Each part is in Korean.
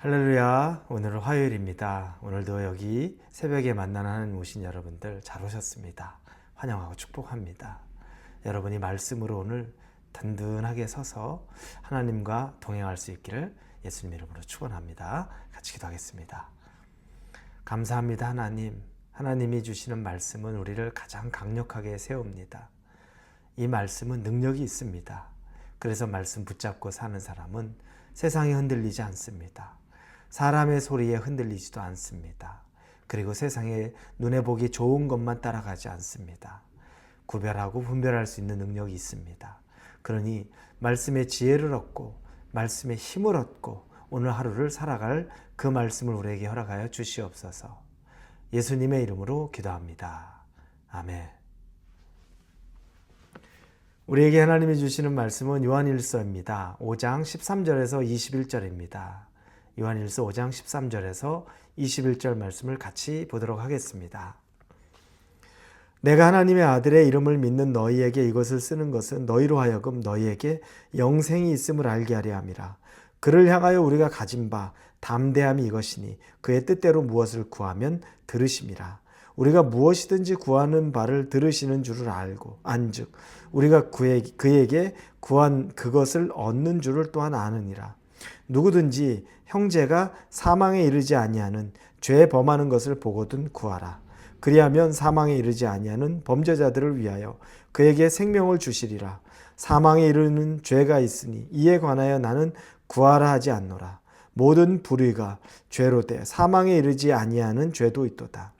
할렐루야. 오늘은 화요일입니다. 오늘도 여기 새벽에 만나는 오신 여러분들 잘 오셨습니다. 환영하고 축복합니다. 여러분이 말씀으로 오늘 든든하게 서서 하나님과 동행할 수 있기를 예수님 이름으로 축원합니다. 같이 기도하겠습니다. 감사합니다, 하나님. 하나님이 주시는 말씀은 우리를 가장 강력하게 세웁니다. 이 말씀은 능력이 있습니다. 그래서 말씀 붙잡고 사는 사람은 세상에 흔들리지 않습니다. 사람의 소리에 흔들리지도 않습니다. 그리고 세상에 눈에 보기 좋은 것만 따라가지 않습니다. 구별하고 분별할 수 있는 능력이 있습니다. 그러니 말씀의 지혜를 얻고 말씀의 힘을 얻고 오늘 하루를 살아갈 그 말씀을 우리에게 허락하여 주시옵소서. 예수님의 이름으로 기도합니다. 아멘. 우리에게 하나님이 주시는 말씀은 요한일서입니다. 5장 13절에서 21절입니다. 요한일서 5장 13절에서 21절 말씀을 같이 보도록 하겠습니다. 내가 하나님의 아들의 이름을 믿는 너희에게 이것을 쓰는 것은 너희로 하여금 너희에게 영생이 있음을 알게 하려 함이라. 그를 향하여 우리가 가진 바 담대함이 이것이니 그의 뜻대로 무엇을 구하면 들으심이라. 우리가 무엇이든지 구하는 바를 들으시는 줄을 알고 안즉 우리가 그에게, 구한 그것을 얻는 줄을 또한 아느니라. 누구든지 형제가 사망에 이르지 아니하는 죄 범하는 것을 보거든 구하라. 그리하면 사망에 이르지 아니하는 범죄자들을 위하여 그에게 생명을 주시리라. 사망에 이르는 죄가 있으니 이에 관하여 나는 구하라 하지 않노라. 모든 불의가 죄로 돼 사망에 이르지 아니하는 죄도 있도다.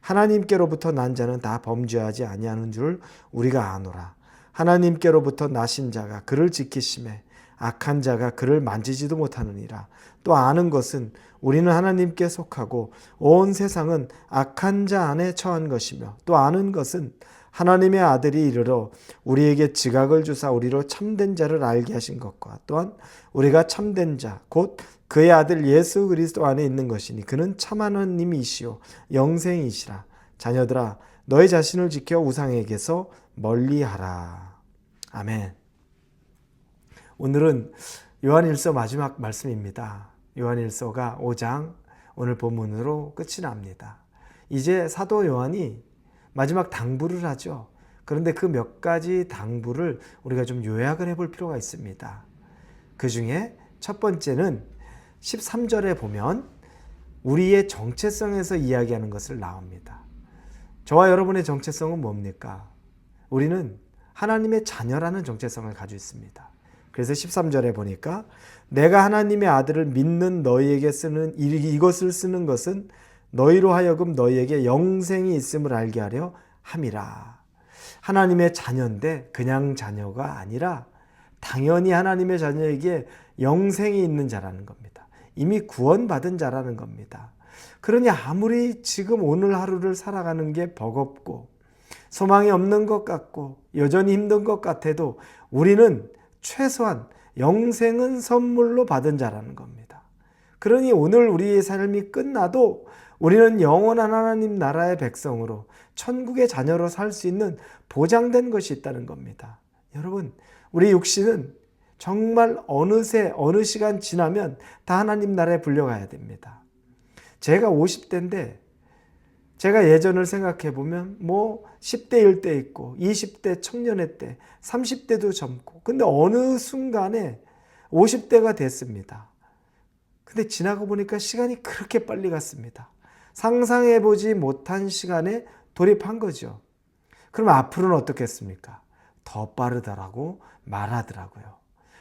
하나님께로부터 난 자는 다 범죄하지 아니하는 줄 우리가 아노라. 하나님께로부터 나신 자가 그를 지키심에 악한 자가 그를 만지지도 못하느니라. 또 아는 것은 우리는 하나님께 속하고 온 세상은 악한 자 안에 처한 것이며 또 아는 것은 하나님의 아들이 이르러 우리에게 지각을 주사 우리로 참된 자를 알게 하신 것과 또한 우리가 참된 자 곧 그의 아들 예수 그리스도 안에 있는 것이니 그는 참 하나님이시요 영생이시라 자녀들아 너희 자신을 지켜 우상에게서 멀리하라 아멘. 오늘은 요한일서 마지막 말씀입니다. 요한일서가 5장 오늘 본문으로 끝이 납니다. 이제 사도 요한이 마지막 당부를 하죠. 그런데 그 몇 가지 당부를 우리가 좀 요약을 해볼 필요가 있습니다. 그 중에 첫 번째는 13절에 보면 우리의 정체성에서 이야기하는 것을 나옵니다. 저와 여러분의 정체성은 뭡니까? 우리는 하나님의 자녀라는 정체성을 가지고 있습니다. 그래서 13절에 보니까 내가 하나님의 아들을 믿는 너희에게 쓰는 이것을 쓰는 것은 너희로 하여금 너희에게 영생이 있음을 알게 하려 함이라. 하나님의 자녀인데 그냥 자녀가 아니라 당연히 하나님의 자녀에게 영생이 있는 자라는 겁니다. 이미 구원받은 자라는 겁니다. 그러니 아무리 지금 오늘 하루를 살아가는 게 버겁고 소망이 없는 것 같고 여전히 힘든 것 같아도 우리는 최소한 영생은 선물로 받은 자라는 겁니다. 그러니 오늘 우리의 삶이 끝나도 우리는 영원한 하나님 나라의 백성으로 천국의 자녀로 살 수 있는 보장된 것이 있다는 겁니다. 여러분, 우리 육신은 정말 어느새 어느 시간 지나면 다 하나님 나라에 불려가야 됩니다. 제가 50대인데 제가 예전을 생각해 보면 뭐 10대일 때 있고 20대 청년의 때 30대도 젊고 근데 어느 순간에 50대가 됐습니다. 근데 지나고 보니까 시간이 그렇게 빨리 갔습니다. 상상해 보지 못한 시간에 돌입한 거죠. 그럼 앞으로는 어떻겠습니까? 더 빠르다라고 말하더라고요.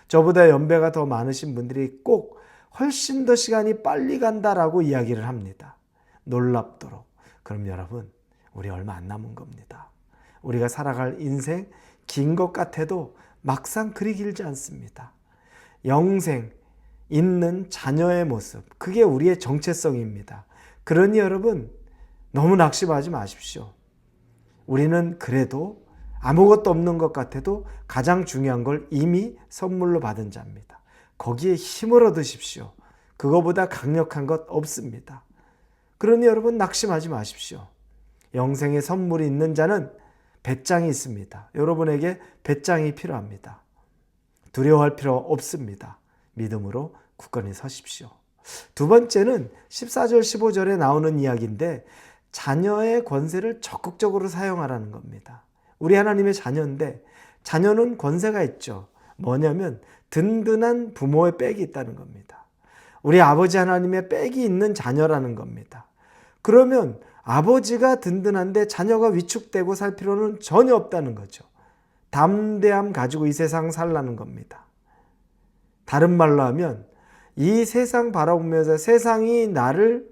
저보다 연배가 더 많으신 분들이 꼭 훨씬 더 시간이 빨리 간다라고 이야기를 합니다. 놀랍도록. 그럼 여러분, 우리 얼마 안 남은 겁니다. 우리가 살아갈 인생 긴 것 같아도 막상 그리 길지 않습니다. 영생, 있는 자녀의 모습, 그게 우리의 정체성입니다. 그러니 여러분, 너무 낙심하지 마십시오. 우리는 그래도 아무것도 없는 것 같아도 가장 중요한 걸 이미 선물로 받은 자입니다. 거기에 힘을 얻으십시오. 그거보다 강력한 것 없습니다. 그러니 여러분 낙심하지 마십시오. 영생의 선물이 있는 자는 배짱이 있습니다. 여러분에게 배짱이 필요합니다. 두려워할 필요 없습니다. 믿음으로 굳건히 서십시오. 두 번째는 14절 15절에 나오는 이야기인데 자녀의 권세를 적극적으로 사용하라는 겁니다. 우리 하나님의 자녀인데 자녀는 권세가 있죠. 뭐냐면 든든한 부모의 백이 있다는 겁니다. 우리 아버지 하나님의 백이 있는 자녀라는 겁니다. 그러면 아버지가 든든한데 자녀가 위축되고 살 필요는 전혀 없다는 거죠. 담대함 가지고 이 세상 살라는 겁니다. 다른 말로 하면 이 세상 바라보면서 세상이 나를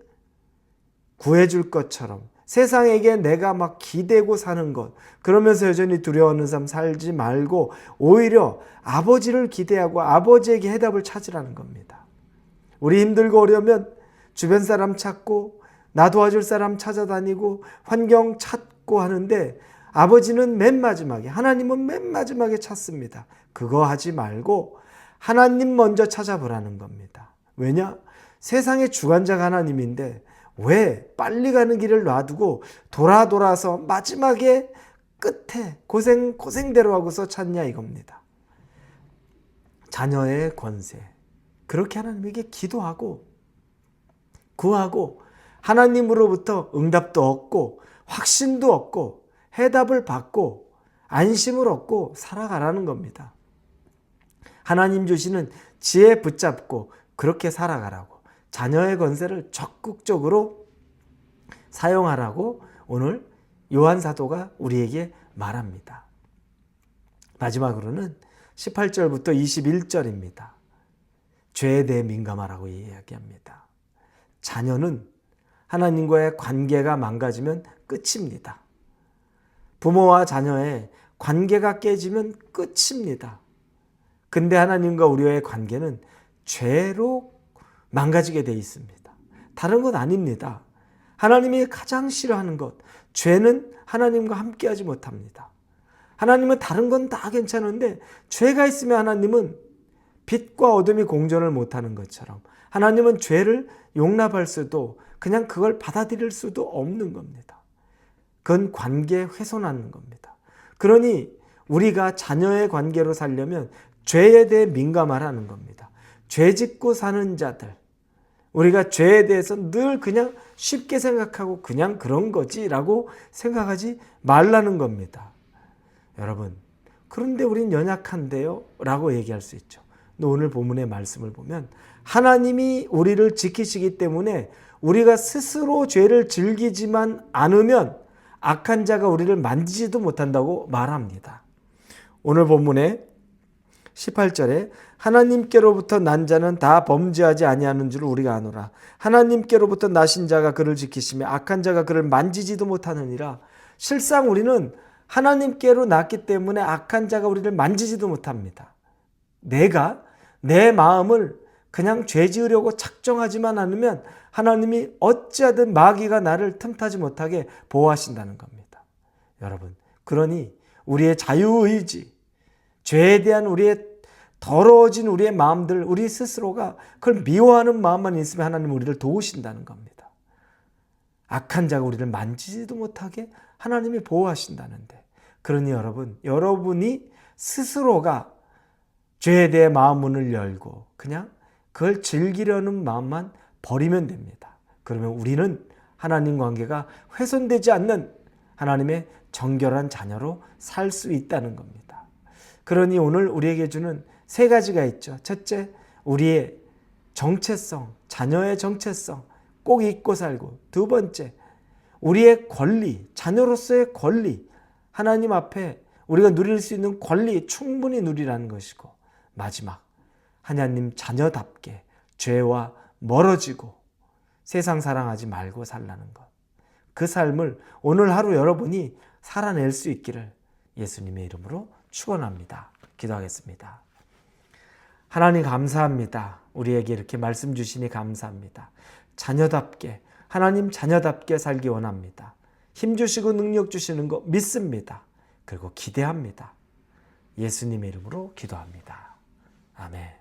구해줄 것처럼 세상에게 내가 막 기대고 사는 것 그러면서 여전히 두려워하는 삶 살지 말고 오히려 아버지를 기대하고 아버지에게 해답을 찾으라는 겁니다. 우리 힘들고 어려우면 주변 사람 찾고 나 도와줄 사람 찾아다니고 환경 찾고 하는데 아버지는 맨 마지막에 하나님은 맨 마지막에 찾습니다. 그거 하지 말고 하나님 먼저 찾아보라는 겁니다. 왜냐? 세상의 주관자가 하나님인데 왜 빨리 가는 길을 놔두고 돌아 돌아서 마지막에 끝에 고생 고생대로 하고서 찾냐 이겁니다. 자녀의 권세 그렇게 하나님에게 기도하고 구하고 하나님으로부터 응답도 얻고 확신도 얻고 해답을 받고 안심을 얻고 살아가라는 겁니다. 하나님 주시는 지혜 붙잡고 그렇게 살아가라고 자녀의 권세를 적극적으로 사용하라고 오늘 요한 사도가 우리에게 말합니다. 마지막으로는 18절부터 21절입니다. 죄에 대해 민감하라고 이야기합니다. 자녀는 하나님과의 관계가 망가지면 끝입니다. 부모와 자녀의 관계가 깨지면 끝입니다. 근데 하나님과 우리의 관계는 죄로 망가지게 돼 있습니다. 다른 것 아닙니다. 하나님이 가장 싫어하는 것, 죄는 하나님과 함께하지 못합니다. 하나님은 다른 건 다 괜찮은데 죄가 있으면 하나님은 빛과 어둠이 공존을 못하는 것처럼 하나님은 죄를 용납할 수도 그냥 그걸 받아들일 수도 없는 겁니다. 그건 관계 훼손하는 겁니다. 그러니 우리가 자녀의 관계로 살려면 죄에 대해 민감하라는 겁니다. 죄 짓고 사는 자들. 우리가 죄에 대해서 늘 그냥 쉽게 생각하고 그냥 그런 거지라고 생각하지 말라는 겁니다. 여러분, 그런데 우린 연약한데요? 라고 얘기할 수 있죠. 오늘 본문의 말씀을 보면 하나님이 우리를 지키시기 때문에 우리가 스스로 죄를 즐기지만 않으면 악한 자가 우리를 만지지도 못한다고 말합니다. 오늘 본문에 18절에 하나님께로부터 난 자는 다 범죄하지 아니하는 줄 우리가 아노라. 하나님께로부터 나신 자가 그를 지키시며 악한 자가 그를 만지지도 못하느니라. 실상 우리는 하나님께로 났기 때문에 악한 자가 우리를 만지지도 못합니다. 내가 내 마음을 그냥 죄 지으려고 작정하지만 않으면 하나님이 어찌하든 마귀가 나를 틈타지 못하게 보호하신다는 겁니다. 여러분, 그러니 우리의 자유의지, 죄에 대한 우리의 더러워진 우리의 마음들, 우리 스스로가 그걸 미워하는 마음만 있으면 하나님 우리를 도우신다는 겁니다. 악한 자가 우리를 만지지도 못하게 하나님이 보호하신다는데. 그러니 여러분, 여러분이 스스로가 죄에 대해 마음 문을 열고 그냥 그걸 즐기려는 마음만 버리면 됩니다. 그러면 우리는 하나님 관계가 훼손되지 않는 하나님의 정결한 자녀로 살 수 있다는 겁니다. 그러니 오늘 우리에게 주는 세 가지가 있죠. 첫째, 우리의 정체성, 자녀의 정체성 꼭 잊고 살고. 두 번째, 우리의 권리, 자녀로서의 권리, 하나님 앞에 우리가 누릴 수 있는 권리 충분히 누리라는 것이고. 마지막, 하나님 자녀답게 죄와 멀어지고 세상 사랑하지 말고 살라는 것. 그 삶을 오늘 하루 여러분이 살아낼 수 있기를 예수님의 이름으로 축원합니다. 기도하겠습니다. 하나님 감사합니다. 우리에게 이렇게 말씀 주시니 감사합니다. 자녀답게 하나님 자녀답게 살기 원합니다. 힘 주시고 능력 주시는 거 믿습니다. 그리고 기대합니다. 예수님의 이름으로 기도합니다. 아멘.